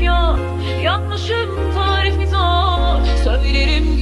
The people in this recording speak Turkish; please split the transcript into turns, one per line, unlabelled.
yok. Yanlışım tarifi zor Söylerim